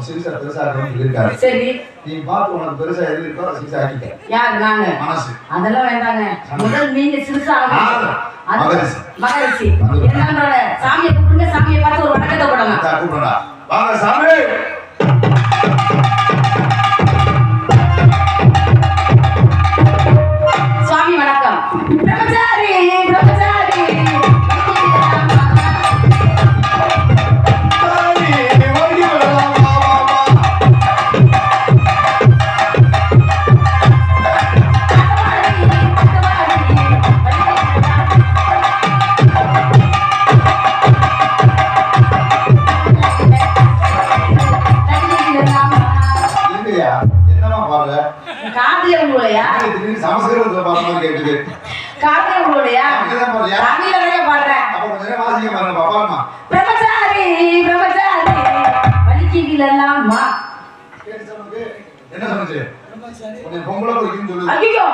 சிறுசா பெருசா சரி. நீ பார்த்து உனக்கு பெருசா எது இருக்கோ சிறுசா யார்? நாங்க. மனசு. அதெல்லாம் வேண்டாங்க. முதல் நீங்க சிறுசா ஆ, அது- மகரிஷி. மகரிஷி. என்னன்றோட என்னமா உங்களையா சமஸ்கிருதத்துல பாடுற மாதிரி கேக்குது உங்களையா தமிழ்ல பாடுறேன் அப்ப கொஞ்ச நேரம் வாசிக்க பாருங்க பாப்பாமா பிரம்மச்சாரி பிரம்மச்சாரி வலிக்குதில்லம்மா என்ன சொன்னுச்சு பொம்பளை பிடிக்குன்னு சொல்லுது ஐயோ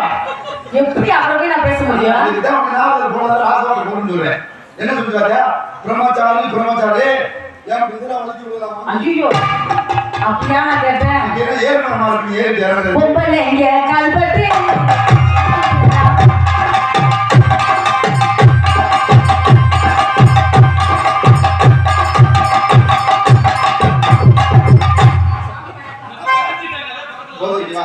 எப்படி அப்புறம் நான் பேச முடியும்? போகணும்னு சொல்றேன் என்ன பிரம்மச்சாரி பிரம்மச்சாரி ஏன் இப்படி இதெல்லாம் வளர்த்தி ஐயோ அப்படியா நான் கேட்டேன் இங்க என்ன ஏறணுமா இருக்கு ஏறி இறங்குறது. பொம்பளைங்க கால் பற்றி. போதுமா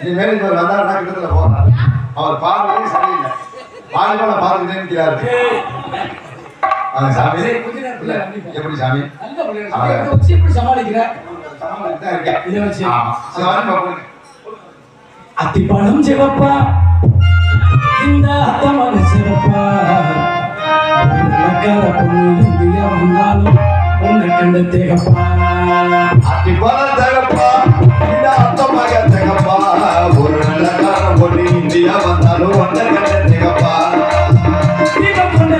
இனிமேல் இவர் வந்தாருன்னா கிட்டத்துல போறார். அவர் பார்வையே சரியில்லை. வாலிபால வாங்க சாமி. எப்படி சாமி? எப்படி சமாளிக்கிற? அத்திப்பழம் சிவப்பா இந்த அத்தமன சிவப்பா. இந்தியா வந்தாலும் உன்னை கண்டு திகப்பா. அத்தி போல தகப்பா இந்த அத்தமாக தகப்பா ஒரு நல்ல காரம் பொண்ணு இந்தியா வந்தாலும் ஒன்றை கண்ட தகப்பா.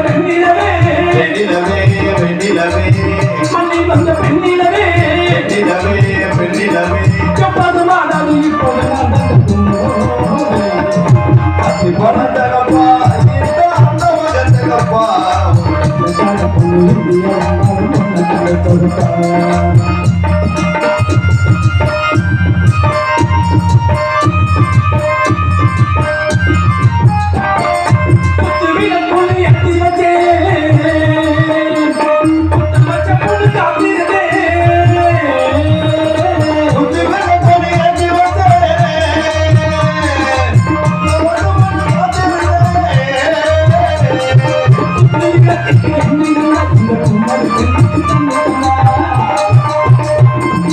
பெண்ணிலவே வெண்ணிலவே வெண்ணிலவே. அத்தி